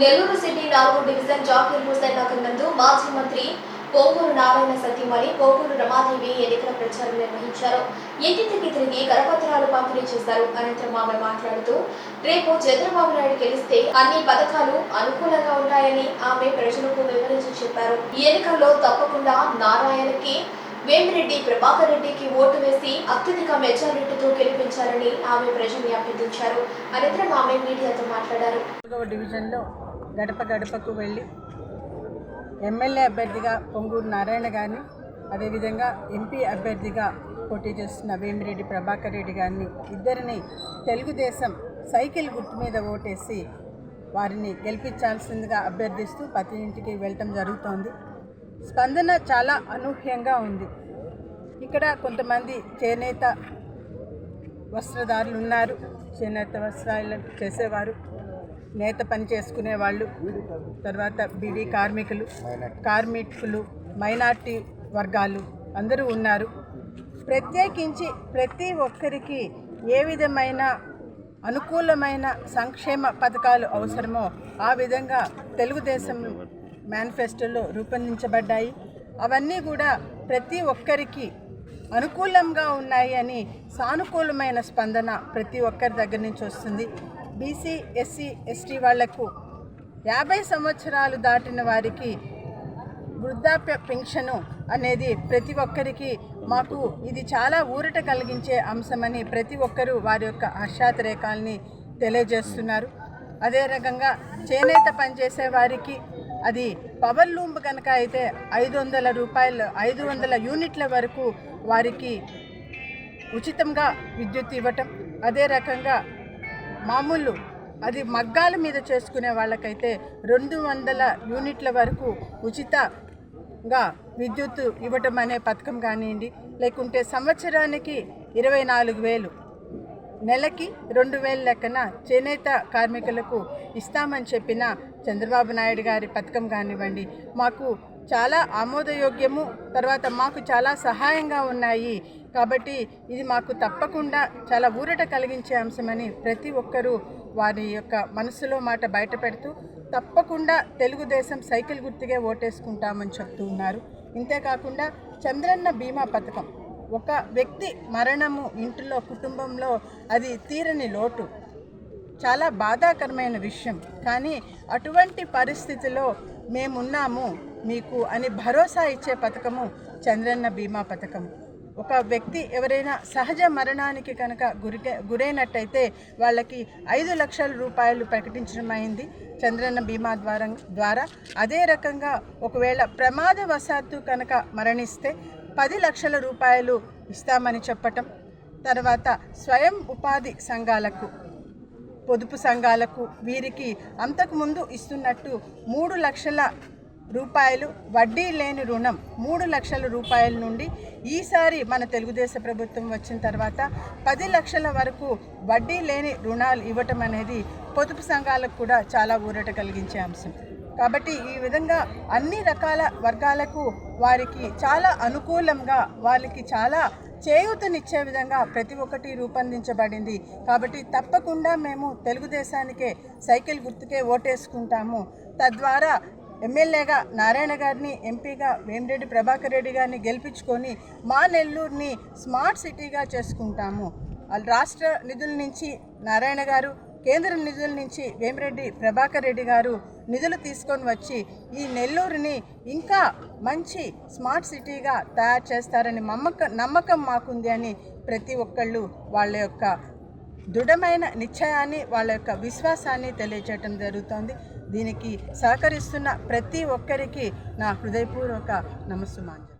Nellore city నాలుగు division Zakir Hussain Nagar నందు మాజీ మంత్రి పోకూరు నారాయణ సతీమణి పోకూరు రమాదేవి ఎన్నికల ప్రచారం నిర్వహించారు. ఇంటింటికి తిరిగి కరపత్రాలు పంపిణీ చేశారు. అనంతరం ఆమె మాట్లాడుతూ రేపు చంద్రబాబు నాయుడు గెలిస్తే అన్ని పథకాలు అనుకూలంగా ఉంటాయని ఆమె ప్రజలకు వివరించి చెప్పారు. ఈ ఎన్నికల్లో తప్పకుండా నారాయణకి వేమిరెడ్డి ప్రభాకర్ రెడ్డికి ఓటు వేసి అత్యధిక మెజారిటీతో గెలిపించాలని ఆమె ప్రజల్ని అభ్యర్థించారు. అనంతరం ఆమె మీడియాతో మాట్లాడారు. నాలుగవ డివిజన్లో గడప గడపకు వెళ్ళి ఎమ్మెల్యే అభ్యర్థిగా పొంగూరు నారాయణ గారిని అదేవిధంగా ఎంపీ అభ్యర్థిగా పోటీ చేస్తున్న వేమిరెడ్డి ప్రభాకర్ రెడ్డి గారిని ఇద్దరిని తెలుగుదేశం సైకిల్ గుర్తు మీద ఓటేసి వారిని గెలిపించాల్సిందిగా అభ్యర్థిస్తూ ప్రతి ఇంటికి వెళ్ళటం జరుగుతోంది. స్పందన చాలా అనూహ్యంగా ఉంది. ఇక్కడ కొంతమంది చేనేత వస్త్రదారులు ఉన్నారు చేనేత వస్త్రాలు చేసేవారు. నేత పని చేసుకునే వాళ్ళు తర్వాత బీడీ కార్మికులు కార్మికులు మైనార్టీ వర్గాలు అందరూ ఉన్నారు. ప్రత్యేకించి ప్రతి ఒక్కరికి ఏ విధమైన అనుకూలమైన సంక్షేమ పథకాలు అవసరమో ఆ విధంగా తెలుగుదేశం మేనిఫెస్టోలో రూపొందించబడ్డాయి. అవన్నీ కూడా ప్రతి ఒక్కరికి అనుకూలంగా ఉన్నాయి అని సానుకూలమైన స్పందన ప్రతి ఒక్కరి దగ్గర నుంచి వస్తుంది. బీసీ ఎస్సీ ఎస్టీ వాళ్ళకు యాభై సంవత్సరాలు దాటిన వారికి వృద్ధాప్య పెన్షను అనేది ప్రతి ఒక్కరికి మాకు ఇది చాలా ఊరట కలిగించే అంశమని ప్రతి ఒక్కరూ వారి యొక్క హర్షాతిరేకాల్ని తెలియజేస్తున్నారు. అదే రకంగా చేనేత పనిచేసే వారికి అది పవర్ లూమ్ కనుక అయితే ఐదు వందల రూపాయలు ఐదు వందల యూనిట్ల వరకు వారికి ఉచితంగా విద్యుత్ ఇవ్వటం. అదే రకంగా మామూలు అది మగ్గాల మీద చేసుకునే వాళ్ళకైతే రెండు వందల యూనిట్ల వరకు ఉచితంగా విద్యుత్ ఇవ్వటం అనే పథకం కానివ్వండి లేకుంటే సంవత్సరానికి ఇరవై నాలుగు వేలు. నెలకి రెండు వేల లెక్కన చేనేత కార్మికులకు ఇస్తామని చెప్పిన చంద్రబాబు నాయుడు గారి పథకం కానివ్వండి మాకు చాలా ఆమోదయోగ్యము తర్వాత మాకు చాలా సహాయంగా ఉన్నాయి. కాబట్టి ఇది మాకు తప్పకుండా చాలా ఊరట కలిగించే అంశమని ప్రతి ఒక్కరూ వారి యొక్క మనసులో మాట బయటపెడుతూ తప్పకుండా తెలుగుదేశం సైకిల్ గుర్తుగా ఓటేసుకుంటామని చెప్తూ ఉన్నారు. ఇంతేకాకుండా చంద్రన్న బీమా పథకం ఒక వ్యక్తి మరణము ఇంటిలో కుటుంబంలో అది తీరని లోటు. చాలా బాధాకరమైన విషయం. కానీ అటువంటి పరిస్థితిలో మేమున్నాము మీకు అని భరోసా ఇచ్చే పథకము చంద్రన్న బీమా పథకం ఒక వ్యక్తి ఎవరైనా సహజ మరణానికి కనుక గురికే గురైనట్టయితే వాళ్ళకి ఐదు లక్షల రూపాయలు ప్రకటించడం అయింది చంద్రన్న బీమా ద్వారా ద్వారా. అదే రకంగా ఒకవేళ ప్రమాదవశాత్తు కనుక మరణిస్తే పది లక్షల రూపాయలు ఇస్తామని చెప్పటం తర్వాత స్వయం ఉపాధి సంఘాలకు పొదుపు సంఘాలకు వీరికి అంతకుముందు ఇస్తున్నట్టు మూడు లక్షల రూపాయలు వడ్డీ లేని రుణం మూడు లక్షల రూపాయల నుండి ఈసారి మన తెలుగుదేశం ప్రభుత్వం వచ్చిన తర్వాత పది లక్షల వరకు వడ్డీ లేని రుణాలు ఇవ్వటం అనేది పొదుపు సంఘాలకు కూడా చాలా ఊరట కలిగించే అంశం. కాబట్టి ఈ విధంగా అన్ని రకాల వర్గాలకు వారికి చాలా అనుకూలంగా వాళ్ళకి చాలా చేయూతనిచ్చే విధంగా ప్రతి ఒక్కటి రూపొందించబడింది. కాబట్టి తప్పకుండా మేము తెలుగుదేశానికే సైకిల్ గుర్తుకే ఓటేసుకుంటాము. తద్వారా ఎమ్మెల్యేగా నారాయణ గారిని ఎంపీగా వేమిరెడ్డి ప్రభాకర్ రెడ్డి గారిని గెలిపించుకొని మా నెల్లూరుని స్మార్ట్ సిటీగా చేసుకుంటాము. రాష్ట్ర నిధుల నుంచి నారాయణ గారు కేంద్ర నిధుల నుంచి వేమిరెడ్డి ప్రభాకర్ రెడ్డి గారు నిధులు తీసుకొని వచ్చి ఈ నెల్లూరుని ఇంకా మంచి స్మార్ట్ సిటీగా తయారు చేస్తారని నమ్మక నమ్మకం మాకుంది అని ప్రతి ఒక్కళ్ళు వాళ్ళ యొక్క దృఢమైన నిశ్చయాన్ని వాళ్ళ యొక్క విశ్వాసాన్ని తెలియజేయటం జరుగుతోంది. దీనికి సహకరిస్తున్న ప్రతి ఒక్కరికి నా హృదయపూర్వక నమస్సుమాంజలి.